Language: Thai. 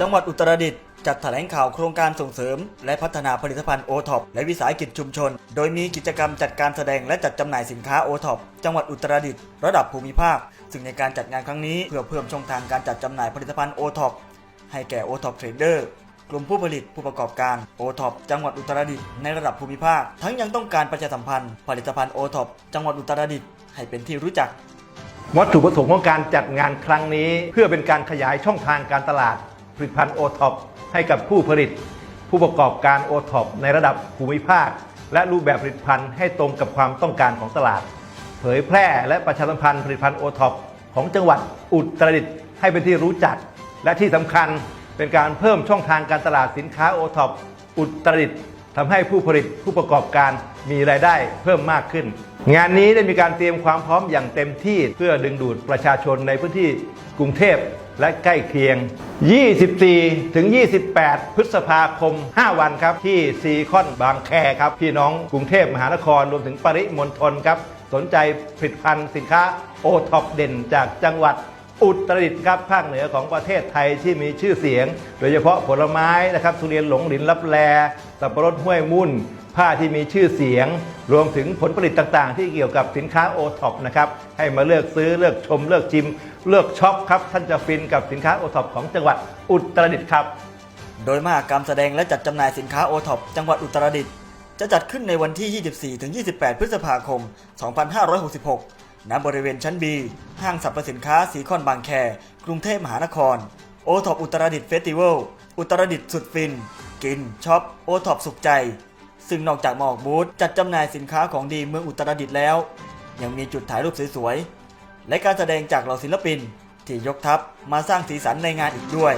จังหวัดอุตรดิตถ์จัดแถลงข่าวโครงการส่งเสริม และพัฒนาผลิตภัณฑ์โอท็อปและวิสาหกิจชุมชน โดยมีกิจกรรมจัดการแสดงและจัดจำหน่ายสินค้าโอท็อปจังหวัดอุตรดิตถ์ระดับภูมิภาค ซึ่งในการจัดงานครั้งนี้เพื่อเพิ่มช่องทางการจัดจำหน่ายผลิตภัณฑ์โอท็อปให้แก่โอท็อปเทรดเดอร์กลุ่มผู้ผลิตผู้ประกอบการโอท็อปจังหวัดอุตรดิตถ์ในระดับภูมิภาค ทั้งยังต้องการประชาสัมพันธ์ ผลิตภัณฑ์โอท็อปจังหวัดอุตรดิตถ์ให้เป็นที่รู้จัก วัตถุประสงค์ของการจัดงานครั้งนี้ เพื่อเป็นการขยายช่องทางการตลาด ผลิตภัณฑ์โอท็อปให้กับผู้ผลิต ผู้ประกอบการโอท็อปในระดับภูมิภาค และรูปแบบผลิตภัณฑ์ให้ตรงกับความต้องการของตลาด เผยแพร่และประชาสัมพันธ์ผลิตภัณฑ์โอท็อปของจังหวัดอุตรดิตถ์ให้เป็นที่รู้จัก และที่สำคัญเป็นการเพิ่มช่องทางการตลาดสินค้าโอท็อปอุตรดิตถ์ทำให้ผู้ผลิตผู้ประกอบการมีรายได้เพิ่มมากขึ้น งานนี้ได้มีการเตรียมความพร้อมอย่างเต็มที่เพื่อดึงดูดประชาชนในพื้นที่กรุงเทพ และใกล้เคียง 24 ถึง 28 พฤษภาคม 5 วันครับ ที่ซีคอนบางแคครับ พี่น้องกรุงเทพมหานครรวมถึงปริมณฑลครับ สนใจผลิตภัณฑ์สินค้าโอท็อปเด่นจากจังหวัดอุตรดิตถ์ครับภาคเหนือของประเทศไทยที่มีชื่อเสียง โดยเฉพาะผลไม้นะครับทุเรียนหลงหลินลับแลสับปะรดห้วยมุ่น ผ้าที่มีชื่อเสียง รวมถึงผลผลิตต่างๆ ที่เกี่ยวกับสินค้าโอท็อปนะครับให้มาเลือกซื้อเลือกชม เลือกชิม เลือกช็อปครับท่านจะฟินกับสินค้าโอท็อปของจังหวัดอุตรดิตถ์ครับ โดยมหากรรมแสดงและจัดจำหน่ายสินค้าโอท็อปจังหวัดอุตรดิตถ์จะจัดขึ้นในวันที่ 24-28 พฤษภาคม 2566 ณ บริเวณชั้น B ห้างสรรพสินค้าสีคอนบางแค กรุงเทพมหานคร โอท็อปอุตรดิตถ์เฟสติวัล อุตรดิตถ์สุดฟิน กินช็อป โอท็อปสุขใจ ซึ่งนอกจากมาออกบูธจัดจำหน่ายสินค้าของดีเมืองอุตรดิตถ์แล้ว ยังมีจุดถ่ายรูปสวยๆและการแสดงจากเหล่าศิลปิน ที่ยกทัพมาสร้างสีสันในงานอีกด้วย